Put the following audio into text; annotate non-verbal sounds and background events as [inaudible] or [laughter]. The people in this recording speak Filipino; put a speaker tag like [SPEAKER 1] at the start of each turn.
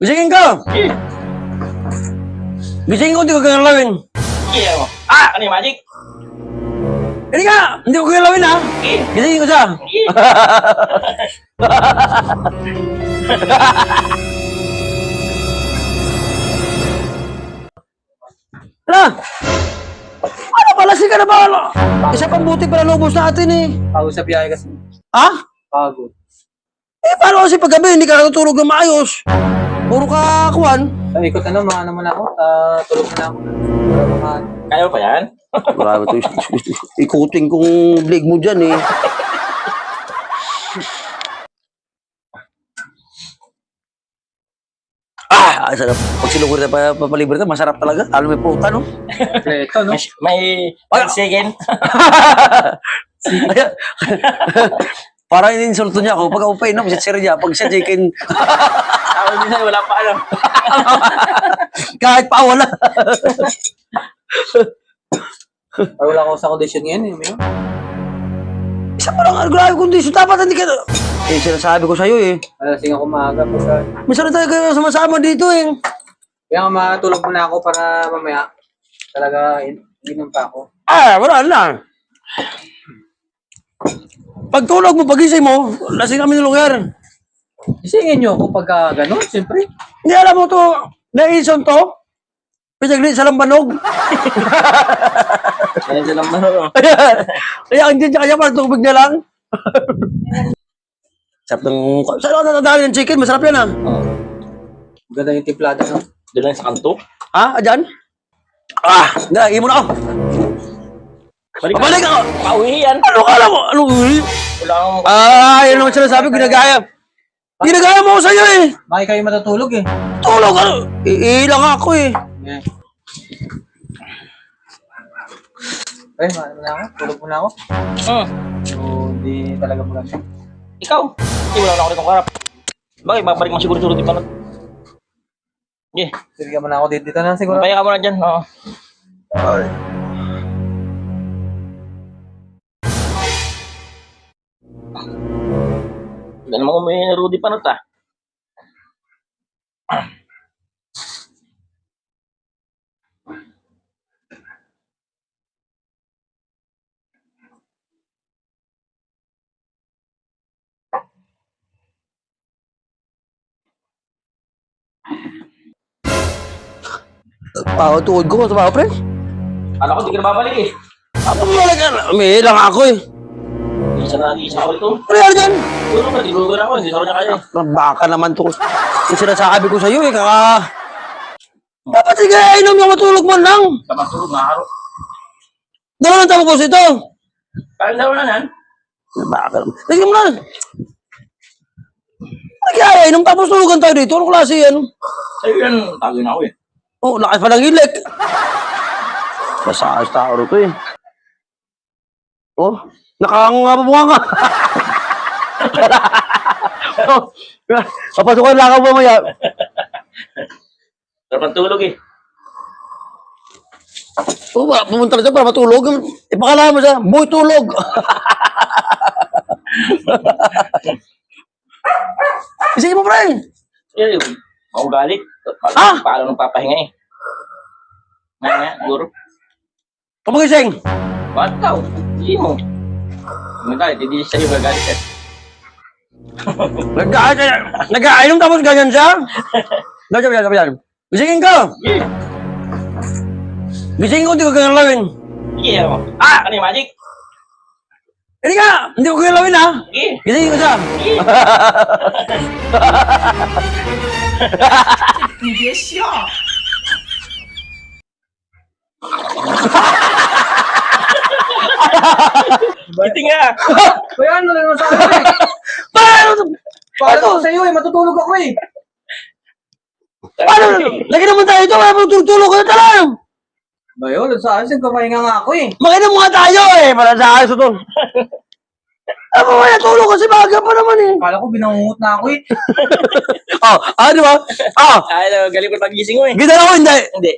[SPEAKER 1] Gisingin ka! Gisingin ko, hindi ko gagalawin.
[SPEAKER 2] Ah, ano yung magic?
[SPEAKER 1] Hindi ka! Hindi ko gagalawin ha! Gisingin ko siya! [laughs] Hala! Ano pala si ka na ba? Isa pang buti pala lubos natin eh.
[SPEAKER 3] Pagod sa biyahe kasi.
[SPEAKER 1] Ha?
[SPEAKER 3] Pagod.
[SPEAKER 1] Eh, paano kasi paggabi, hindi ka natutulog ng maayos? Puro ka kuwan.
[SPEAKER 3] Sa ikot ano, mga naman ako. Ah, tulog na ako. Mga
[SPEAKER 2] Kaya mo pa yan?
[SPEAKER 1] Marami ito. Ikutin kong leg mo dyan eh. Ah, sarap. Pag sinukur na pa, papalibre na, masarap talaga. Alam mo yung puta, no?
[SPEAKER 3] kompleto, no?
[SPEAKER 2] May, may one second. [laughs] [laughs]
[SPEAKER 1] Parang ininsulto niya ako. Pag ako pa inom, siya niya. Pag siya chicken, [laughs]
[SPEAKER 2] Tawag minsan, wala pa alam. [laughs]
[SPEAKER 1] kahit pa wala.
[SPEAKER 3] Para wala ako sa condition ngayon, eh. May
[SPEAKER 1] Isa pa lang, grabe kondisyon. Dapat hindi ka... Eh, sinasabi ko sa'yo eh.
[SPEAKER 3] alasing ako maaga. Basta,
[SPEAKER 1] Minsan na tayo kayo sama-sama dito eh.
[SPEAKER 3] kaya nga matulog muna ako para mamaya talaga in- inom pa ako.
[SPEAKER 1] Ah, wala na. Pag tulog mo, pagising mo, lasing kami ng lugar.
[SPEAKER 3] Isingin niyo ako pagka gano'n, siyempre.
[SPEAKER 1] Hindi alam mo to, naison to. Pinaglit sa lambanog.
[SPEAKER 2] Ganyan sila man.
[SPEAKER 1] Kaya ang dyan kanya para tubig na lang. [laughs] Sarap ng... Saan ako natadali ng chicken? Masarap yan ah.
[SPEAKER 2] Oh,
[SPEAKER 3] Ganda yung timplada, no?
[SPEAKER 2] doon lang sa kanto.
[SPEAKER 1] Ha? Adyan? Ah! Nga, imo na ako.
[SPEAKER 2] Balik ka.
[SPEAKER 1] Pabalik ako!
[SPEAKER 2] Pauwi yan.
[SPEAKER 1] Ano kala mo? Ano?
[SPEAKER 2] Wala akong...
[SPEAKER 1] Ah, yun naman sinasabi, ginagaya. Ginagaya mo ako sa'yo eh.
[SPEAKER 3] Bakit kayo matutulog, eh?
[SPEAKER 1] Tulog ano? Iilang ako eh.
[SPEAKER 3] Yeah. Ay, maano na ako? Tulog muna ako?
[SPEAKER 2] Hmm.
[SPEAKER 3] So, hindi talaga maganda.
[SPEAKER 2] Ikaw. Hindi, wala na ako rin karap. Bakit? Babalik mo siguro-siguro di panot. Sige.
[SPEAKER 3] Sige ka muna ako dito, dito na siguro.
[SPEAKER 2] Paya ka muna dyan. Oo. Ganun mo may Rudy panot ah.
[SPEAKER 1] Pao, tuhod ko. Sa pao, pre.
[SPEAKER 2] Kala ko di ka na babalik eh.
[SPEAKER 1] Ako mo ka. May ilang ako eh.
[SPEAKER 2] Isa na, isa ako ito.
[SPEAKER 1] Ano
[SPEAKER 2] na, tinuloy na ako. Hindi na niya kaya eh.
[SPEAKER 1] Baka naman to. Yung sinasabi ko sa'yo eh, kaka... Dapat sige, inom yung matulog mo lang.
[SPEAKER 2] Kapag tulog, maharo.
[SPEAKER 1] Dalawa ng tapos ito.
[SPEAKER 2] Kaya daw na yan.
[SPEAKER 1] Baka naman. Sige mo na. Nagyaya, inom tapos tulugan tayo dito. Anong klase yan?
[SPEAKER 2] Sa'yo yan, tagay na ako eh.
[SPEAKER 1] Oh, lakas pa ng ilik. Masayos tao rito eh. Oh, nakakanga pa bunga nga. [laughs] oh, papasukan lang ako mamaya.
[SPEAKER 2] Sarap ang tulog eh.
[SPEAKER 1] Oh, wala, pumunta na siya para matulog. Ipakala mo siya, boy tulog. [laughs] Isipin mo, pre.
[SPEAKER 2] Yan yun. Maugalit.
[SPEAKER 1] Ah!
[SPEAKER 2] Paano nung papahinga eh. Nga nga, guro.
[SPEAKER 1] Kamagising.
[SPEAKER 2] Bakit daw? Hindi mo. Magalit, hindi siya yung gagalit eh.
[SPEAKER 1] Nag- Nag-ainom tapos ganyan siya. Daw, sabi yan, sabi yan. Gisingin ka.
[SPEAKER 2] Sige.
[SPEAKER 1] Gisingin ko, hindi ko gagalawin.
[SPEAKER 2] Sige, ano mo. Ah! Ano yung magic?
[SPEAKER 1] Hindi ka, hindi ko gagalawin ha.
[SPEAKER 2] Sige.
[SPEAKER 1] Gisingin ko siya.
[SPEAKER 2] Sige. [laughs] Iti nga. [laughs]
[SPEAKER 3] Kuya, ano lang naman sa akin, eh? [laughs]
[SPEAKER 1] Paano?
[SPEAKER 3] Paano ako sa'yo, eh? Matutulog ako, eh.
[SPEAKER 1] Paano? Lagi naman tayo ito, wala pang tutulog ko na talaga.
[SPEAKER 3] Ba yun, sa akin, kumahinga nga ako, eh.
[SPEAKER 1] Makinom nga tayo eh, para sa ayos [laughs] ito. Ano ba, tulog kasi baga pa naman eh.
[SPEAKER 3] Kala ko binangungot na ako, eh.
[SPEAKER 1] Oh, ah, di ba? Ah,
[SPEAKER 2] Ay, galing ko pagising mo eh.
[SPEAKER 1] gina ko hindi.
[SPEAKER 2] Hindi.